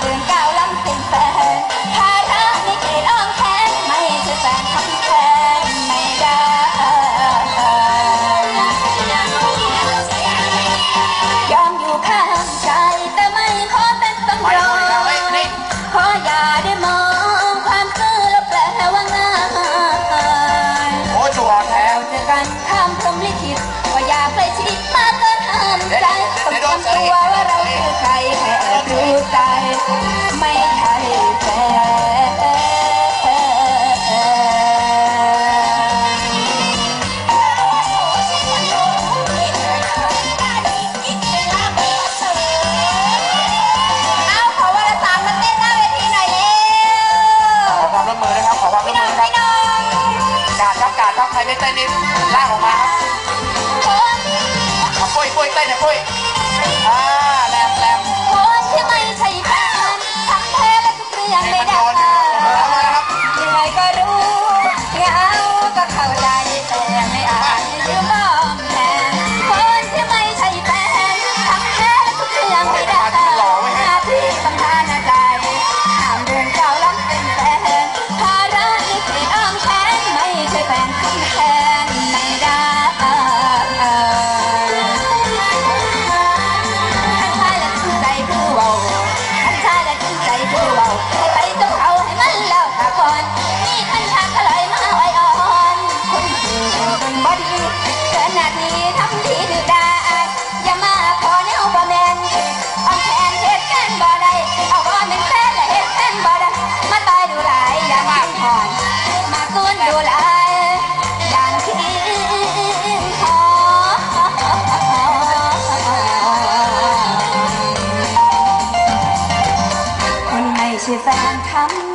เดือนเก้าล้ำเป็นแฟนภาระไม่เอ้อมแขนไม่ใช่แฟนทำแทนไม่ได้ ยอมอยู่ข้างใจแต่ไม่ขอเป็นสำรองขออย่าได้มองความซื่อและแปลว่าง่ายโอยตัแทนเาจอกันข้ามพรมิขิตว่าอยากไปชีวิดมากเกินห้ามใจต้องทำตัว การรับการครับใครไม่เต้นนี่ล่างออกมาครับปุ้ยปุ้ยเต้นเนี่ยปุ้ยอ่า 吃饭看